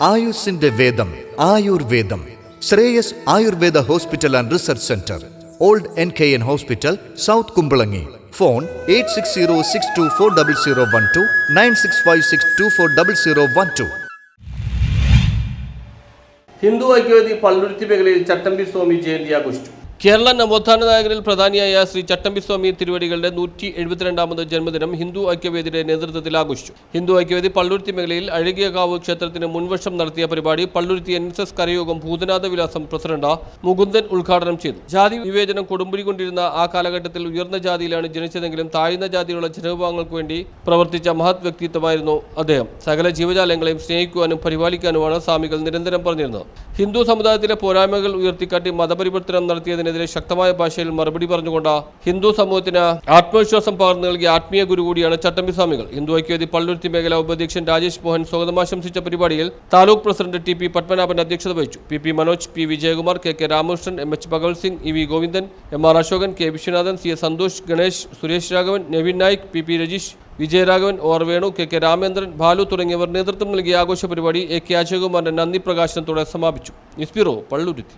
ആയുസിന്റെ വേദം ആയുർവേദം. Shreyas Ayurveda hospital and research centre. Old N K N hospital south Kumbalangi. Phone eight six zero six two four double zero one two nine six five six two four double zero one two. Hindu Aikyavedi Palluruthy മേഖലയിൽ ചട്ടമ്പി സ്വാമി ജയന്തി ആഘോഷിച്ചു. കേരള നവോത്ഥാന നായകരിൽ പ്രധാനിയായ ശ്രീ ചട്ടമ്പിസ്വാമി തിരുവടികളുടെ നൂറ്റി എഴുപത്തിരണ്ടാമത് ജന്മദിനം ഹിന്ദു ഐക്യവേദിയുടെ നേതൃത്വത്തിൽ ആഘോഷിച്ചു. ഹിന്ദു ഐക്യവേദി പള്ളുരുത്തി മേഖലയിൽ അഴകിയകാവ് ക്ഷേത്രത്തിന് മുൻവർഷം നടത്തിയ പരിപാടി പള്ളുരുത്തി എൻ എസ് എസ് കരയോഗം ഭൂതനാഥ വിലാസം പ്രസിഡന്റ് മുകുന്ദൻ ഉദ്ഘാടനം ചെയ്തു. ജാതി വിവേചനം കൊടുമ്പിരിക്കൊണ്ടിരുന്ന ആ കാലഘട്ടത്തിൽ ഉയർന്ന ജാതിയിലാണ് ജനിച്ചതെങ്കിലും താഴ്ന്ന ജാതിയിലുള്ള ജനവിഭാഗങ്ങൾക്ക് വേണ്ടി പ്രവർത്തിച്ച മഹത് വ്യക്തിത്വമായിരുന്നു അദ്ദേഹം. സകല ജീവജാലങ്ങളെയും സ്നേഹിക്കുവാനും പരിപാലിക്കാനുമാണ് സ്വാമികൾ നിരന്തരം പറഞ്ഞിരുന്നത്. ഹിന്ദു സമുദായത്തിലെ പോരായ്മകൾ ഉയർത്തിക്കാട്ടി മതപരിവർത്തനം നടത്തിയതിനെതിരെ ശക്തമായ ഭാഷയിൽ മറുപടി പറഞ്ഞുകൊണ്ട് ഹിന്ദു സമൂഹത്തിന് ആത്മവിശ്വാസം പകർന്നു നൽകിയ ആത്മീയ ഗുരു കൂടിയാണ് ചട്ടമ്പി സ്വാമികൾ ഹിന്ദു ഐക്യവേദി പള്ളുരുത്തി മേഖല ഉപാധ്യക്ഷൻ രാജേഷ് മോഹൻ സ്വാഗതമാശംസിച്ച പരിപാടിയിൽ taluk president T P Padmanabhan അധ്യക്ഷത വഹിച്ചു. P P Manoj P Vijayakumar K K Ramakrishnan M H Bhagavat Singh E V Govindan M R Ashokan K Viswanathan C S Santhosh Ganesh Suresh Raghavan Naveen Naik P P Rajeesh Vijayaraghavan O Venu K K Ramendran Balu തുടങ്ങിയവർ നേതൃത്വം നൽകിയ ആഘോഷ പരിപാടി A K അജയകുമാറിന്റെ നന്ദി പ്രകാശനത്തോടെ സമാപിച്ചു. News bureau Palluruthy.